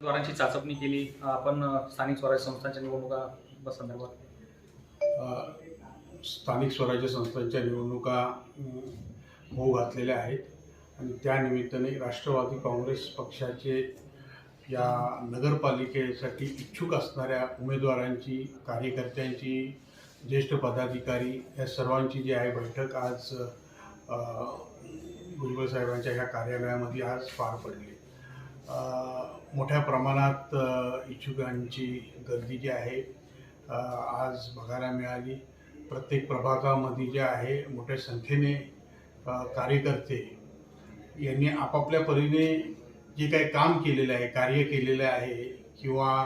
उमेदवारांची चाचपणी केली. आपण स्थानिक स्वराज्य संस्थांच्या निवडणुका संदर्भात. स्थानिक स्वराज्य संस्थांच्या निवडणुका होऊ घातलेल्या आहेत. आणि त्यानिमित्ताने राष्ट्रवादी काँग्रेस पक्षाचे या नगरपालिकेसाठी इच्छुक असणाऱ्या उमेदवारांची कार्यकर्त्यांची ज्येष्ठ पदाधिकारी या सर्वांची जी आहे बैठक आज भुजबळ साहेबांच्या ह्या कार्यालयामध्ये आज पार पडली. मोठ्या प्रमाणात इच्छुकांची गर्दी जी आहे आज बघायला मिळाली. प्रत्येक प्रभागामध्ये जे आहे मोठ्या संख्येने कार्यकर्ते यांनी आपापल्या परीने जे काही काम केलेलं आहे कार्य केलेलं आहे किंवा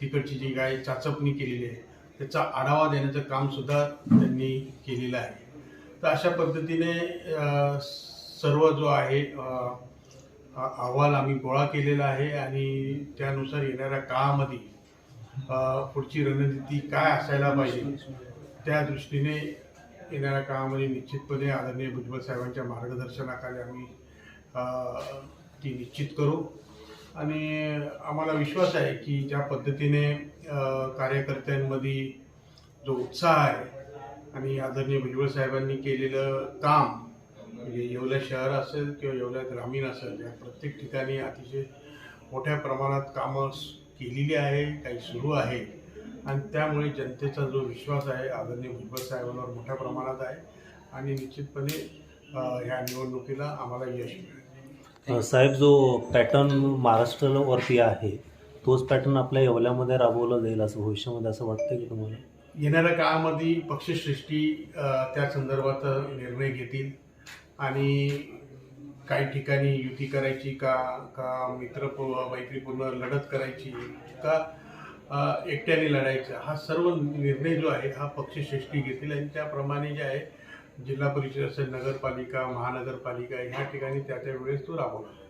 तिकडची जी काही चाचपणी केलेली आहे त्याचा आढावा देण्याचं कामसुद्धा त्यांनी केलेलं आहे. तर अशा पद्धतीने सर्व जो आहे अहवाल आम्ही गोळा केलेला आहे आणि त्यानुसार येणाऱ्या काळामध्ये पुढची रणनीती काय असायला पाहिजे त्या दृष्टीने येणाऱ्या काळामध्ये निश्चितपणे आदरणीय भुजबळ साहेबांच्या मार्गदर्शनाखाली आम्ही ती निश्चित करू. आणि आम्हाला विश्वास आहे की ज्या पद्धतीने कार्यकर्त्यांमध्ये जो उत्साह आहे आणि आदरणीय भुजबळ साहेबांनी केलेलं काम म्हणजे येवला शहर असेल किंवा येवला ग्रामीण असेल या प्रत्येक ठिकाणी अतिशय मोठ्या प्रमाणात कामं केलेली आहे काही सुरू आहे. आणि त्यामुळे जनतेचा जो विश्वास आहे आदरणीय भुजबळ साहेबांवर मोठ्या प्रमाणात आहे. आणि निश्चितपणे ह्या निवडणुकीला आम्हाला यश मिळेल. साहेब जो पॅटर्न महाराष्ट्रावरती आहे तोच पॅटर्न आपल्या येवल्यामध्ये राबवला जाईल असं भविष्यामध्ये असं वाटतं की तुम्हाला? येणाऱ्या काळामध्ये पक्षश्रेष्ठी त्या संदर्भात निर्णय घेतील. आणि काही ठिकाणी युती करायची का का मित्र मैत्रीपूर्ण लढत करायची का एकट्याने लढायचं हा सर्व निर्णय जो आहे हा पक्षश्रेष्ठी घेतील. आणि त्याप्रमाणे जे आहे जिल्हा परिषद असेल नगरपालिका महानगरपालिका ह्या ठिकाणी त्या त्या वेळेस तो राबवला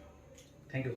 थँक्यू